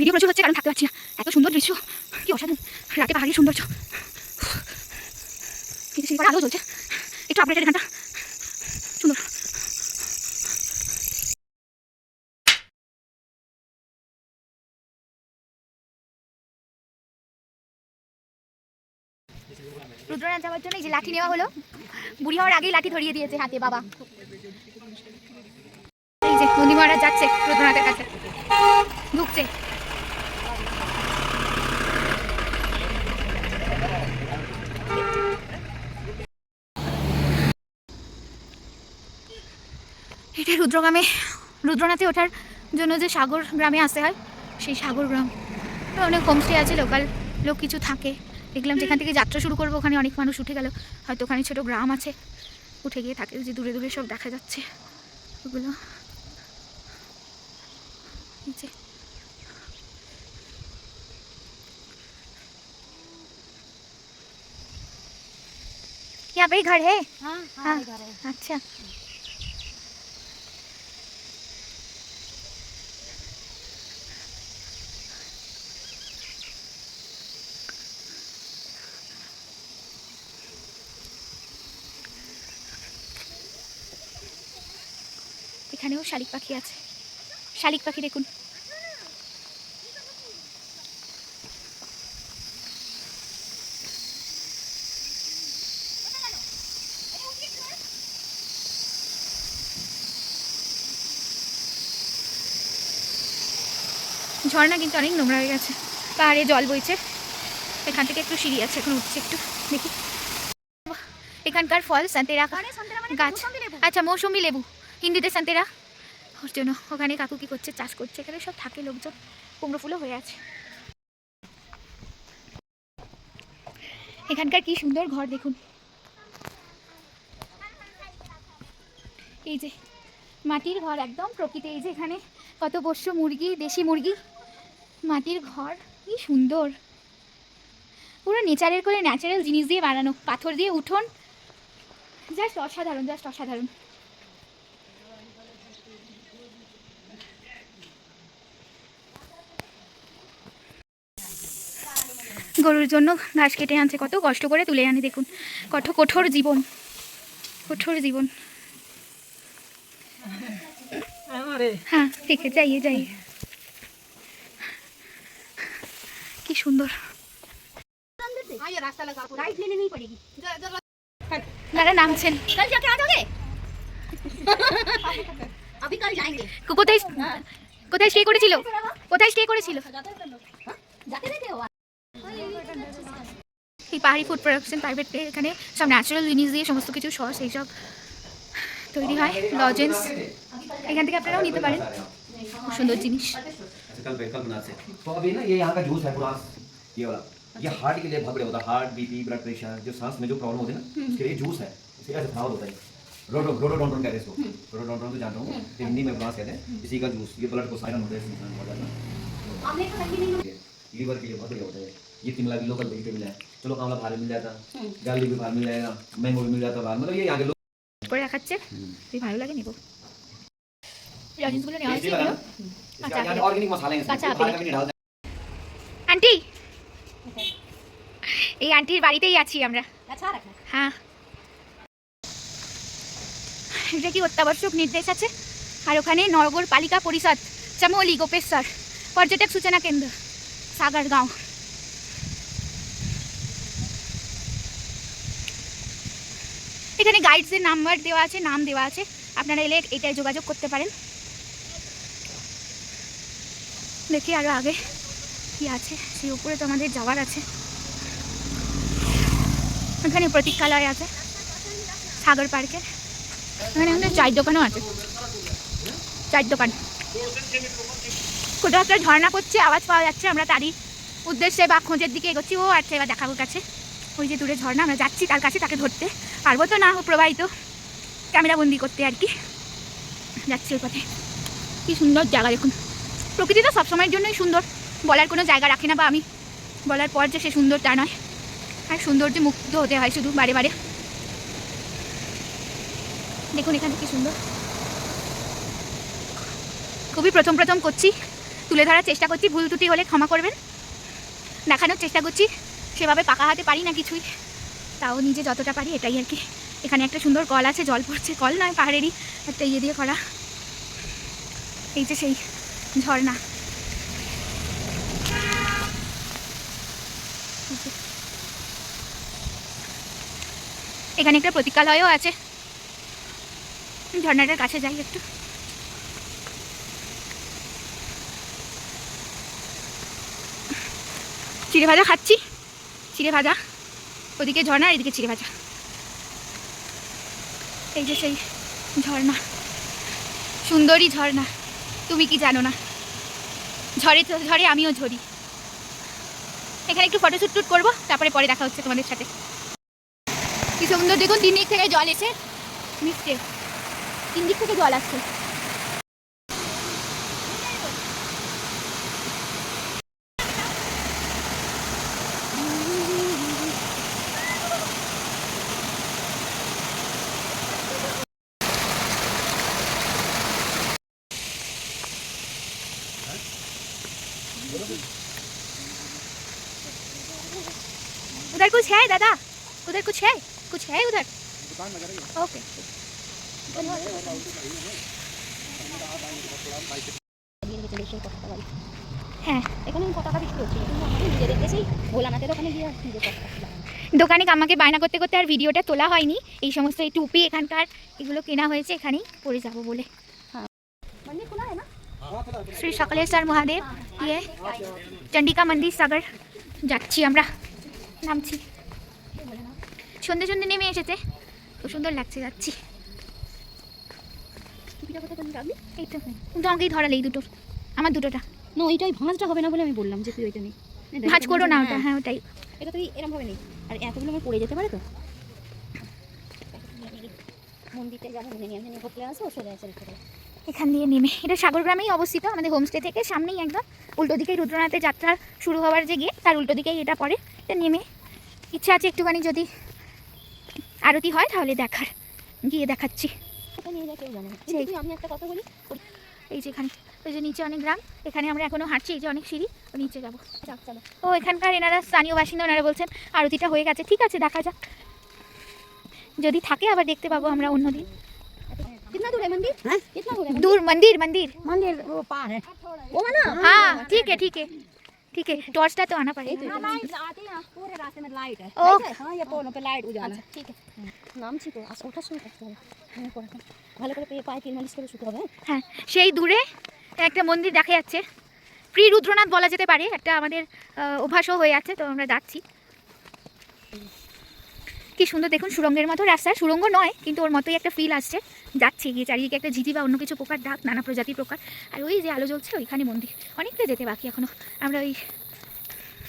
Video প্রচুর হচ্ছে কারণ থাকতে পারছি না। এত সুন্দর দৃশ্য, কি অসাধারণ। রাতে পাহাড়ি সৌন্দর্য। কিন্তু সেই আলো চলছে একটু আপডেটেড এখানটা সুন্দর। রুদ্রনাথ যাওয়ার জন্য এই যে লাঠি নেওয়া হলো, বুড়ি হওয়ার আগেই লাঠি ধরিয়ে দিয়েছে হাতে বাবা। এই যে মহারাজ যাচ্ছে রুদ্রনাথের কাছে। ঢুকছে। রুদ্রগ্রামে রুদ্রনাথে ওঠার জন্য যে সাগর গ্রামে আসতে হয় সেই সাগর গ্রাম তো অনেক হোমস্টে আছে লোকাল লোক কিছু থাকে দেখলাম যেখান থেকে যাত্রা শুরু করবো ওখানে অনেক মানুষ উঠে গেল হয়তো ওখানে ছোট গ্রাম আছে উঠে গিয়ে থাকে ওই যে দূরে দূরে সব দেখা যাচ্ছে ওগুলো এই যে यहाँ पे ही घर है हाँ हाँ। हाँ घर है अच्छा এখানেও শালিক পাখি আছে। শালিক পাখি দেখুন। ঝর্ণা কিন্তু অনেক নোংরা হয়ে গেছে। পাহাড়ে জল বইছে। এখান থেকে একটু সিঁড়ি আছে এখন উঠছে একটু। দেখি। এখানকার ফল সান্তেরা। গাছ। আচ্ছা মৌসুমি লেবু। হিন্দিতে সান্তেরা। ওর জন্য। ওখানে কাকু কি করছে, চাষ করছে, এখানে সব থাকে, লোকজন, কুমড়ো ফুলও হয়ে আছে। এখানকার কি সুন্দর ঘর দেখুন। এই যে, মাটির ঘর একদম প্রকৃতি। এই যে এখানে কত পোষ্য মুরগি, দেশি মুরগি। মাটির ঘর, কি সুন্দর। পুরো নেচারের করে ন্যাচারাল জিনিস দিয়ে বানানো। পাথর দিয়ে উঠোন। জাস্ট অসাধারণ জাস্ট অসাধারণ। গরুর জন্য ঘাস কেটে আনছে। কত কষ্ট করে তুলে আনে দেখুন। কত কঠোর জীবন। কঠোর জীবন। হ্যাঁ ঠিক আছে যাইয়ে যাইয়ে। কি সুন্দর। দাদা নামছেন। কোথায় কোথায় স্টে করেছিল? কোথায় স্টে করেছিল? এই পাহাড়ি ফুড প্রোডাকশন প্রাইভেট এখানে সব ন্যাচারাল জিনিস দিয়ে সমস্ত কিছু সস এইসব তৈরি হয় লজেন্স এখান থেকে আপনারাও নিতে পারেন খুব সুন্দর জিনিস अच्छा कल कल बनाते हैं। तो अभी ना ये यहाँ का जूस है पूरा ये वाला ये हार्ट के लिए बहुत बढ़िया होता है हार्ट बीपी ब्लड प्रेशर जो सांस में जो प्रॉब्लम होती है ना उसके लिए जूस है इसी का फ्लावर होता है रोडो रोडोडोंड्रोन कहते हैं इसको रोडोडोंड्रोन तो जानता हूँ तो हिंदी में फ्लावर्स कहते हैं इसी का जूस ये ब्लड को साइरन होता है इसमें बहुत ज़्यादा हमने तो कहीं नहीं लीवर के लिए बहुत बढ़िया होता है ये तिमला भी लोकल वेजिटेबल है चलो कामला बाहर मिल जाता गाली भी बाहर मिल जाएगा मैंगो भी मिल जाता बाहर मतलब ये यहाँ के लोग করে রাখাচ্ছে যদি ভালো লাগে নেব লজেন্সগুলো নেওয়া হচ্ছে এগুলো इसके यहाँ के ऑर्गेनिक मसाले हैं इसमें, कच्चा कोई बाहर आपेल। का भी नहीं डालते আন্টি এই আন্টির বাড়িতেই আছি আমরা अच्छा रखना হ্যাঁ এটা কি অত্যাবশ্যক নির্দেশ আছে আর ওখানে নগরপালিকা পরিষদ চামোলি গোপেশ্বর পর্যটক সূচনা কেন্দ্র গাঁও এখানে গাইডসের নাম্বার দেওয়া আছে, নাম দেওয়া আছে। আপনারা এলে এটাই যোগাযোগ করতে পারেন। দেখি আরও আগে কি আছে, সেই উপরে তো আমাদের যাওয়ার আছে। এখানে প্রতীক্ষালয় আছে, সাগর পার্কে। এখানে আমাদের চায়ের দোকানও আছে। চায়ের দোকান। কোথাও একটা ঝর্ণা করছে, আওয়াজ পাওয়া যাচ্ছে আমরা তারই উদ্দেশ্যে বা খোঁজের দিকে এগোচ্ছি। ও আচ্ছা এবার দেখাবো কাছে। ওই যে দূরে ঝর্ণা, আমরা যাচ্ছি তার কাছে তাকে ধরতে। পারব তো না ও প্রবাহিত? ক্যামেরা বন্দি করতে আর কি। যাচ্ছি ওই পথে। কি সুন্দর জায়গা দেখুন। প্রকৃতি তো সবসময়ের জন্যই সুন্দর। বলার কোনো জায়গা রাখে না বা আমি। বলার পর যে সে সুন্দর তা নয়। আর সৌন্দর্যে মুগ্ধ হতে হয় শুধু বারে বারে। দেখুন এখানে কি সুন্দর। খুবই প্রথম প্রথম করছি। তুলে ধরার চেষ্টা করছি, ভুল ত্রুটি হলে ক্ষমা করবেন। দেখানোর চেষ্টা করছি, সেভাবে পাকা হাতে পারি না কিছুই। তাও নিজে যতটা পারি এটাই আর কি। এখানে একটা সুন্দর কল আছে, জল পড়ছে, কল নয়, পাহাড়েরই। একটা ইয়ে দিয়ে করা। এই যে সেই ঝর্ণা। এখানে একটা প্রতীক্ষালয়ও আছে। ঝর্ণাটার কাছে যাই একটু। চিড়ে ভাজা খাচ্ছি। চিড়ে ভাজা। ওদিকে ঝর্ণা এদিকে চিড়ে ভাজা। এই যে সেই ঝর্ণা। সুন্দরী ঝর্ণা। তুমি কি জানো না? তো ঝড়ে আমিও ঝরি। এখানে একটু ফটোশ্যুট টুট করব, তারপরে পরে দেখা হচ্ছে তোমাদের সাথে। কি সুন্দর দেখুন তিন দিক থেকে জল এসে। মিশছে তিন দিক থেকে জল আসছে। उधर कुछ है दादा उधर कुछ है कुछ है उधर ओके দিয়ে গেছিল সেই পতাকা বাড়ি হ্যাঁ এখানে আমি পতাকা বিক্রি হচ্ছিল কিন্তু আমাদের নিজেদের দেশেই ভোলানাথের ওখানে গিয়ে নিজের পতাকা ছিল দোকানে আমাকে বায়না করতে করতে আর ভিডিওটা তোলা হয়নি এই সমস্ত এই টুপি এখানকার এগুলো কেনা হয়েছে এখানেই পরে যাব বলে मंदिर खुला है ना শ্রী সকলেশ্বর মহাদেব দিয়ে চন্ডিকা মন্দির সাগর যাচ্ছি আমরা নামছি। সন্ধে সন্ধে নেমে এসেছে। খুব সুন্দর লাগছে যাচ্ছি। টুপিটা কোথায় কোন রাখবি এই তো কিন্তু আমাকেই ধরালে এই দুটো আমার দুটোটা। না ওইটাই ভাঁজটা হবে না বলে আমি বললাম যে তুই ওইটা নেই ভাজ করো না ওটা হ্যাঁ। ওটাই। এটা তুই এরকম ভাবে নেই। আর এতগুলো আমার পড়ে যেতে পারে তো? মন্দিরটা যাব মনে নিয়ে আমি হোটেলে আসো চলে আসে। এখান দিয়ে নেমে। এটা সাগরগ্রামেই অবস্থিত আমাদের হোমস্টে থেকে সামনেই একদম। উল্টো দিকেই রুদ্রনাথের যাত্রা শুরু হওয়ার যে গিয়ে তার উল্টো দিকেই এটা পড়ে। এটা নেমে। ইচ্ছা আছে একটুখানি যদি আরতি হয় তাহলে দেখার। গিয়ে দেখাচ্ছি। আমি একটা কথা বলি। এই যে এখানে ওই যে নিচে অনেক গ্রাম এখানে আমরা এখনও হাঁটছি এই যে অনেক সিঁড়ি ও নিচে যাব। ও এখানকার এনারা স্থানীয় বাসিন্দা ওনারা বলছেন আরতিটা হয়ে গেছে। ঠিক আছে দেখা যাক। যদি থাকে আবার দেখতে পাবো আমরা অন্যদিন। कितना दूर है मंदिर? है? कितना दूर है दूर मंदिर मंदिर। मंदिर वो पार है। वो है ना? हाँ। ठीक है ठीक है। ठीक है टॉर्चटा तो आना पड़ेगा। आते हैं पूरे रास्ते में लाइट है। हाँ ये पोलों पे लाइट उजाला। है ठीक है। নাম ছিল ওঠার সময় কষ্ট হবে ভালো করে পেয়ে পায়ে তেল মালিশ করে শুতে হবে হ্যাঁ সেই দূরে একটা মন্দির দেখা যাচ্ছে। প্রি রুদ্রনাথ বলা যেতে পারে একটা আমাদের অভ্যাসও হয়ে আছে তো আমরা যাচ্ছি। কি সুন্দর দেখুন সুরঙ্গের মতো রাস্তা। সুরঙ্গ নয় কিন্তু ওর মতোই একটা ফিল আসছে। যাচ্ছি গিয়ে চারিদিকে একটা ঝিঝি বা অন্য কিছু পোকার ডাক নানা প্রজাতির পোকার। আর ওই যে আলো জ্বলছে ওইখানে মন্দির। অনেকটা যেতে বাকি এখনও। আমরা ওই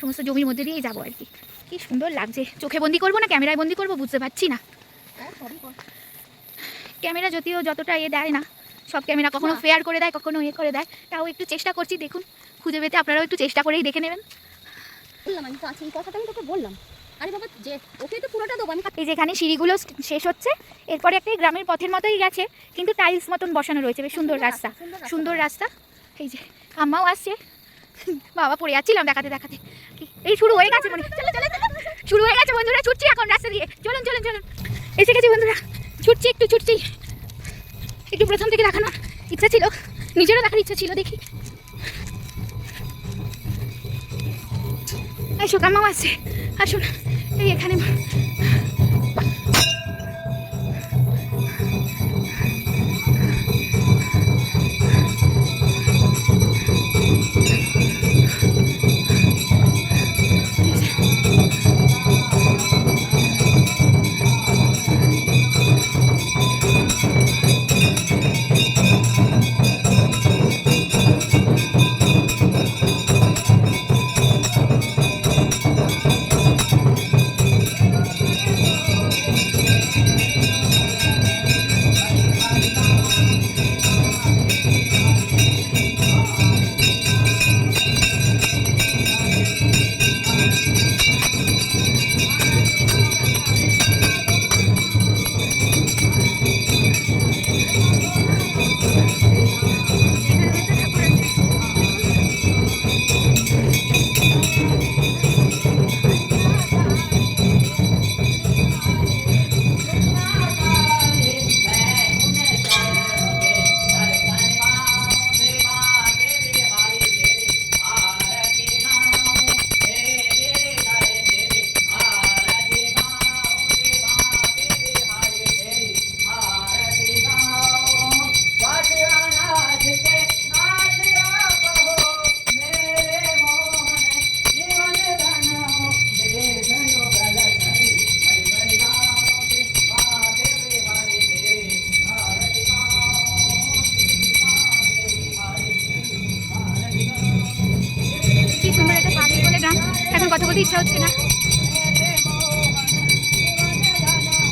সমস্ত জমির মধ্যে দিয়েই যাব আর কি। কি সুন্দর লাগছে। চোখে বন্দি করব না ক্যামেরায় বন্দি করব বুঝতে পারছি না। ক্যামেরা যদিও যতটা এ দেয় না সব ক্যামেরা কখনো ফেয়ার করে দেয় কখনো ইয়ে করে দেয়। তাও একটু চেষ্টা করছি দেখুন। খুঁজে পেতে আপনারাও একটু চেষ্টা করেই দেখে নেবেন। বললাম আমি তো এই কথাটা আমি তোকে বললাম। আরে বাবা যে ওকে তো পুরোটা দেবো আমি এই যে এখানে সিঁড়িগুলো শেষ হচ্ছে। এরপরে একটা গ্রামের পথের মতোই গেছে কিন্তু টাইলস মতন বসানো রয়েছে বেশ সুন্দর রাস্তা সুন্দর রাস্তা। এই যে আম্মাও আসছে। বাবা পড়ে যাচ্ছিলাম দেখাতে দেখাতে। এই শুরু হয়ে গেছে মনে। শুরু হয়ে গেছে বন্ধুরা ছুটছি এখন রাস্তা দিয়ে। চলুন চলুন চলুন। এসে গেছি বন্ধুরা। ছুটছি একটু ছুটছি। একটু প্রথম থেকে দেখানোর ইচ্ছা ছিল। নিজেরও দেখার ইচ্ছা ছিল দেখি। এই শোকাম্মাও আসছে। আসুন এই এখানে কথা বলতে ইচ্ছা হচ্ছে না।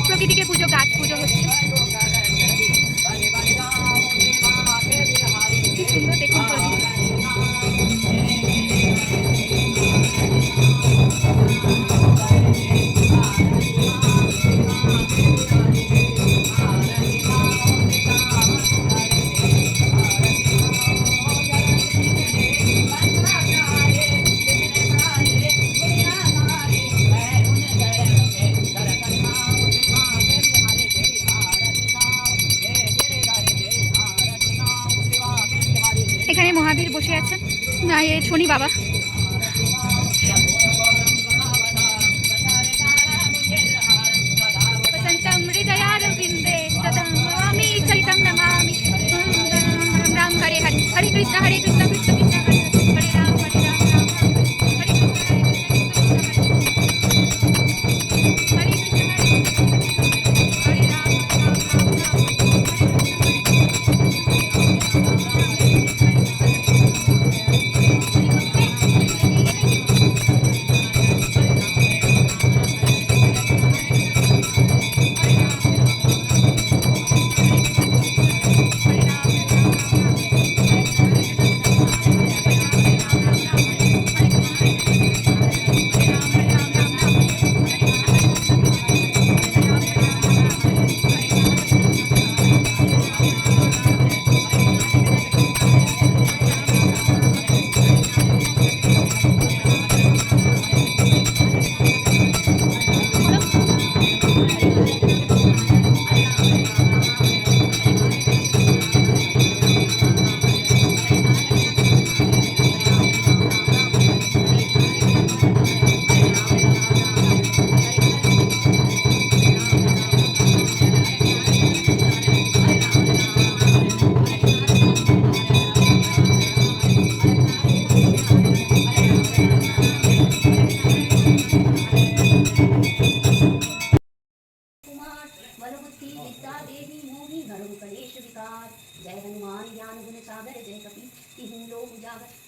প্রকৃতিকে পুজো গাছ পুজো হচ্ছে। না এ শনি বাবা হৃদয়ারবিন্দে সদম আমি চৈতন্য নমামি রাম হরে হরে হরে কৃষ্ণ হরে কৃষ্ণ কৃষ্ণ কৃষ্ণ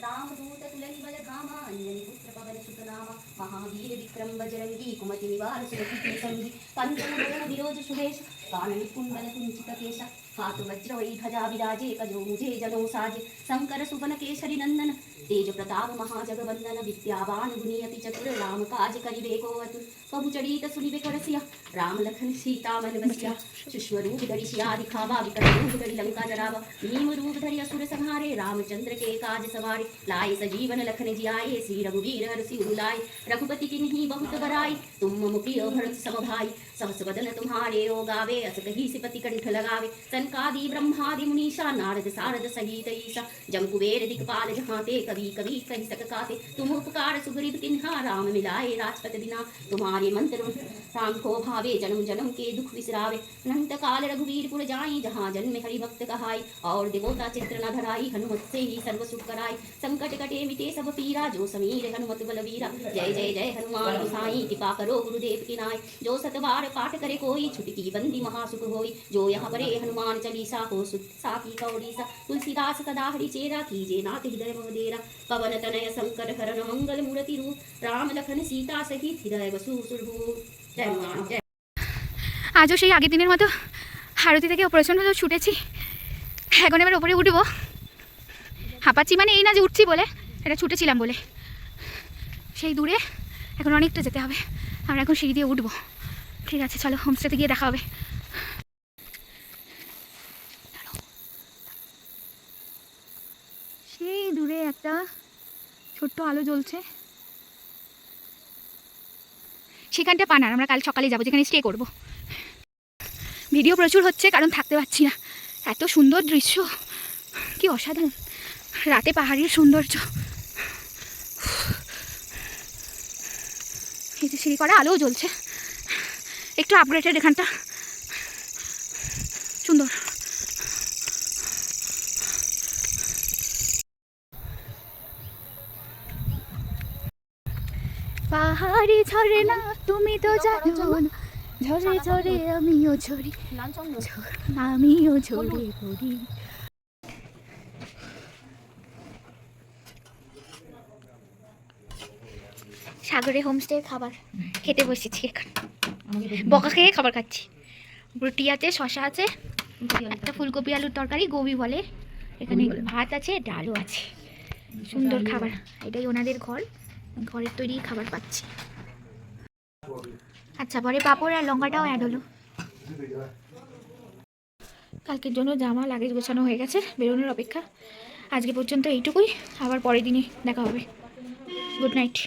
రామదూతకులనిబలకామ అంజనిపుత్రపవనసుతనామ మహావీర విక్రమ బజరంగి కుమతి నివార సురక్షిత సంధి పంచముల విరోజ సురేష కాణని కుండల కుంచిత కేశ हाथ वज्र वै ध्वजा विराजे कजो मुझे जनो साजे। शंकर, सुवन केसरी नंदन। तेज प्रताप, महाजगवंदन। विद्यावान गुणी अति चतुर, राम काज करिबे को अतुर कबु चढ़ीत सुनिबे करसिया राम लखन सीता मन बसिया सुष्म रूप धरि सिया दिखावा विकट रूप धरि लंका जरावा। भीम रूप धरि असुर संहारे। रामचंद्र के काज सवारे। लाए सजीवन लखन जियाए। श्री रघुवीर हर सिर लाए रघुपति किन्ही बहुत बराई तुम प्रिय भरत सम भाई सहस बदन तुम्हारे ओ गावे अस कही सिपति कंठ लगावे। सनकादि ब्रह्मादि मुनीषा नारद, सारद, सहित ईशा जम कुबेर दिक्पाल, जहाते, कवि कवि कहि सक काते। तुम उपकार सुग्रीव, किन्हा, राम मिलाए राजपत दिना तुम्हारे मंत्र को भावे, जन्म जन्म के दुख विसरावे। अनंत काल रघुवीर पुर जाई, जहाँ जन्म हरि भक्त कहाई। और देवता चित्र न धराई, हनुमत से ही सर्व सुख कराई। संकट कटे मिटे सब पीरा, जो समीर हनुमत बलवीरा। जय जय जय, हनुमान गोसाई, कृपा करो गुरुदेव की नाय जो सतबार पाठ करे कोई, छुटकी बंदी महासुख होई। जो यहाँ परे हनुमान चालीसा हो सुख साकी कौड़ी सा तुलसीदास सदा हरि चेरा कीजे नाथ हृदय मोदेरा पवन तनय शंकर हरण मंगल मूर्ति रूप राम लखन सीता सहित हृदय बसु सुरभूप जय हनुमान जय আজও সেই আগের দিনের মতো আরতি থেকে প্রচণ্ড ছুটেছি এখন এবার ওপরে উঠবো হাঁপাচ্ছি মানে এই না যে উঠছি বলে এটা ছুটেছিলাম বলে সেই দূরে এখন অনেকটা যেতে হবে আমরা এখন সিঁড়ি দিয়ে উঠবো ঠিক আছে চলো হোমস্টেতে গিয়ে দেখা হবে দূরে একটা ছোট্ট আলো জ্বলছে। সেখানটা পানার, আমরা কাল সকালে যাব, যেখানে স্টে করব। ভিডিও প্রচুর হচ্ছে, কারণ থাকতে পারছি না। এত সুন্দর দৃশ্য, কি অসাধারণ। রাতে পাহাড়ের সৌন্দর্য। এই যে সিঁড়ি করা আলোও জ্বলছে। একটু আপগ্রেডেড এখানটা। সুন্দর পাহাড়ি ঝরে না তুমি তো জানো ঝরে ঝরে আমিও ঝরি। আমিও ঝরে পড়ি। সাগরে হোমস্টে খাবার খেতে বসেছি এখন। বকা খেয়ে খাবার খাচ্ছি। রুটি আছে শশা আছে একটা ফুলকপি আলুর তরকারি গোবি বলে। এখানে ভাত আছে ডালও আছে। সুন্দর খাবার। এটাই ওনাদের ঘর। ঘরের তৈরি খাবার পাচ্ছি। আচ্ছা পরে পাঁপড় আর লঙ্কাটাও অ্যাড হলো। কালকের জন্য জামা লাগেজ গোছানো হয়ে গেছে, বেরোনোর অপেক্ষা। আজকে পর্যন্ত এইটুকুই, আবার পরের দিনে দেখা হবে। Good night